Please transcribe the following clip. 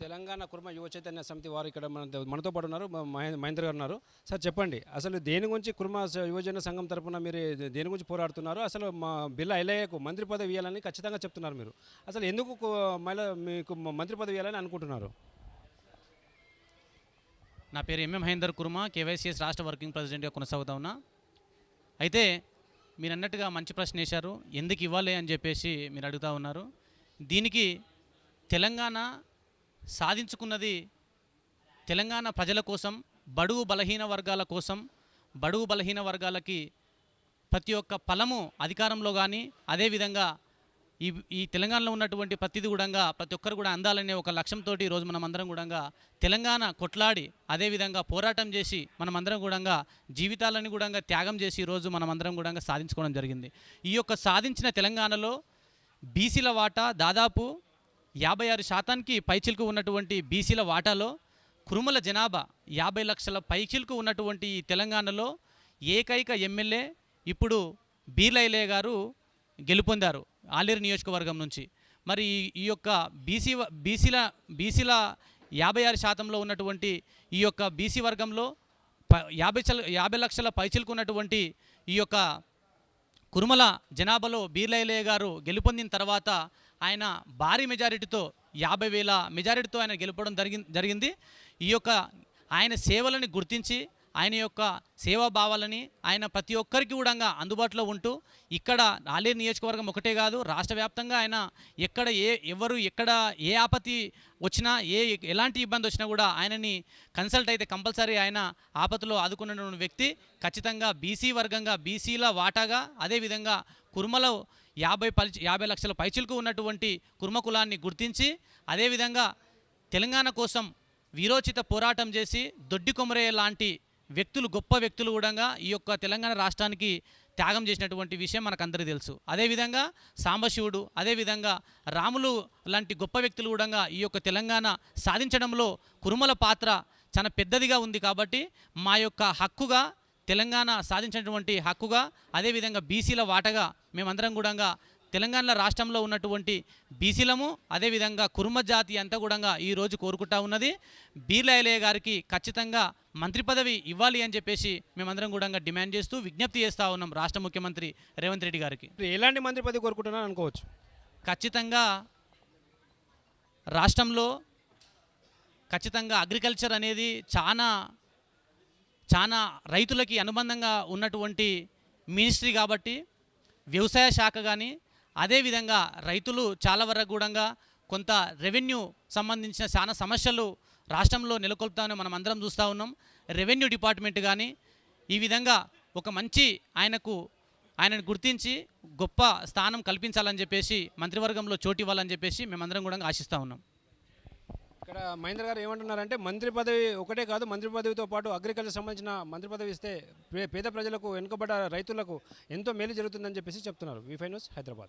తెలంగాణ కుర్మ యువ చైతన్య సమితి వారు ఇక్కడ మన మనతో పాటు ఉన్నారు. మహే- మహేంద్ర గారు ఉన్నారు. సార్ చెప్పండి. అసలు దేని గురించి కుర్మ యువజన సంఘం తరపున మీరు దేని గురించి పోరాడుతున్నారు? అసలు మా బిల్ల ఎలయ్యకు మంత్రి పదవి ఇవ్వాలని ఖచ్చితంగా చెప్తున్నారు మీరు. అసలు ఎందుకు మళ్ళీ మహిళ మీకు మంత్రి పదవి ఇవ్వాలని అనుకుంటున్నారు? నా పేరు ఎంఎం మహేందర్ కుర్మ కేవైసీఎస్ రాష్ట్ర వర్కింగ్ ప్రెసిడెంట్గా కొనసాగుతా ఉన్నా. అయితే మీరు అన్నట్టుగా మంచి ప్రశ్న వేశారు. ఎందుకు ఇవ్వాలి అని చెప్పేసి మీరు అడుగుతా ఉన్నారు. దీనికి తెలంగాణ సాధించుకున్నది తెలంగాణ ప్రజల కోసం బడుగు బలహీన వర్గాల కోసం బడుగు బలహీన వర్గాలకి ప్రతి ఒక్క ఫలము అధికారంలో కానీ అదేవిధంగా ఈ ఈ తెలంగాణలో ఉన్నటువంటి ప్రతిది కూడా ప్రతి ఒక్కరు కూడా అందాలనే ఒక లక్ష్యంతో ఈరోజు మనం అందరం కూడా తెలంగాణ కొట్లాడి అదేవిధంగా పోరాటం చేసి మనం అందరం కూడా జీవితాలను కూడా త్యాగం చేసి ఈరోజు మనం అందరం కూడా సాధించుకోవడం జరిగింది. ఈ యొక్క సాధించిన తెలంగాణలో బీసీల వాటా దాదాపు యాభై ఆరు శాతానికి పైచిలుకు ఉన్నటువంటి బీసీల వాటాలో కురుమల జనాభా యాభై లక్షల పైచిలుకు ఉన్నటువంటి ఈ తెలంగాణలో ఏకైక ఎమ్మెల్యే ఇప్పుడు బీర్లైలే గారు గెలుపొందారు ఆలేరు నియోజకవర్గం నుంచి. మరి ఈ- యొక్క బీసీ బీసీల బీసీల యాభై ఆరు శాతంలో ఉన్నటువంటి ఈ యొక్క బీసీ వర్గంలో ప యాభై యాభై లక్షల పైచిలుకు ఉన్నటువంటి ఈ యొక్క కురుమల జనాభాలో బీర్లైలే గారు గెలుపొందిన తర్వాత ఆయన భారీ మెజారిటీతో యాభై వేల మెజారిటీతో ఆయన గెలుపడం జరిగి జరిగింది. ఈ యొక్క ఆయన సేవలని గుర్తించి ఆయన యొక్క సేవాభావాలని ఆయన ప్రతి ఒక్కరికి కూడా అందుబాటులో ఉంటూ ఇక్కడ ఆలేరు నియోజకవర్గం ఒకటే కాదు రాష్ట్ర వ్యాప్తంగా ఆయన ఎక్కడ ఏ ఎవరు ఎక్కడ ఏ ఆపత్తి వచ్చినా ఏ ఎలాంటి ఇబ్బంది వచ్చినా కూడా ఆయనని కన్సల్ట్ అయితే కంపల్సరీ ఆయన ఆపత్తులో ఆదుకున్నటువంటి వ్యక్తి. ఖచ్చితంగా బీసీ వర్గంగా బీసీల వాటాగా అదేవిధంగా కుర్మలో యాభై పల్ యాభై లక్షల పైచిలకు ఉన్నటువంటి కుర్మ కులాన్ని గుర్తించి అదేవిధంగా తెలంగాణ కోసం వీరోచిత పోరాటం చేసి దొడ్డి కొమరయ్య లాంటి వ్యక్తులు గొప్ప వ్యక్తులు కూడా ఈ యొక్క తెలంగాణ రాష్ట్రానికి త్యాగం చేసినటువంటి విషయం మనకందరికీ తెలుసు. అదేవిధంగా సాంబశివుడు అదేవిధంగా రాములు లాంటి గొప్ప వ్యక్తులు కూడా ఈ యొక్క తెలంగాణ సాధించడంలో కురుమల పాత్ర చాలా పెద్దదిగా ఉంది కాబట్టి మా యొక్క హక్కుగా తెలంగాణ సాధించినటువంటి హక్కుగా అదేవిధంగా బీసీల వాటగా మేమందరం కూడా తెలంగాణ రాష్ట్రంలో ఉన్నటువంటి బీసీలము అదేవిధంగా కుర్మ జాతి అంతా కూడా ఈరోజు కోరుకుంటా ఉన్నది. బీర్లాయలే గారికి ఖచ్చితంగా మంత్రి పదవి ఇవ్వాలి అని చెప్పేసి మేమందరం కూడా డిమాండ్ చేస్తూ విజ్ఞప్తి చేస్తూ ఉన్నాం రాష్ట్ర ముఖ్యమంత్రి రేవంత్ రెడ్డి గారికి. ఎలాంటి మంత్రి పదవి కోరుకుంటున్నారు అనుకోవచ్చు? ఖచ్చితంగా రాష్ట్రంలో ఖచ్చితంగా అగ్రికల్చర్ అనేది చాలా చాలా రైతులకి అనుబంధంగా ఉన్నటువంటి మినిస్ట్రీ కాబట్టి వ్యవసాయ శాఖ కానీ అదేవిధంగా రైతులు చాలా వరకు కూడా కొంత రెవెన్యూ సంబంధించిన చాలా సమస్యలు రాష్ట్రంలో నెలకొల్పుతామని మనం అందరం చూస్తూ ఉన్నాం. రెవెన్యూ డిపార్ట్మెంట్ కానీ ఈ విధంగా ఒక మంచి ఆయనకు ఆయనను గుర్తించి గొప్ప స్థానం కల్పించాలని చెప్పేసి మంత్రివర్గంలో చోటు ఇవ్వాలని చెప్పేసి మేమందరం కూడా ఆశిస్తూ ఉన్నాం. ఇక్కడ మహేంద్ర గారు ఏమంటున్నారంటే మంత్రి పదవి ఒకటే కాదు మంత్రి పదవితో పాటు అగ్రికల్చర్ సంబంధించిన మంత్రి పదవి ఇస్తే పేద ప్రజలకు వెనుకబడ్డ రైతులకు ఎంతో మేలు జరుగుతుందని చెప్పేసి చెప్తున్నారు. V news Hyderabad.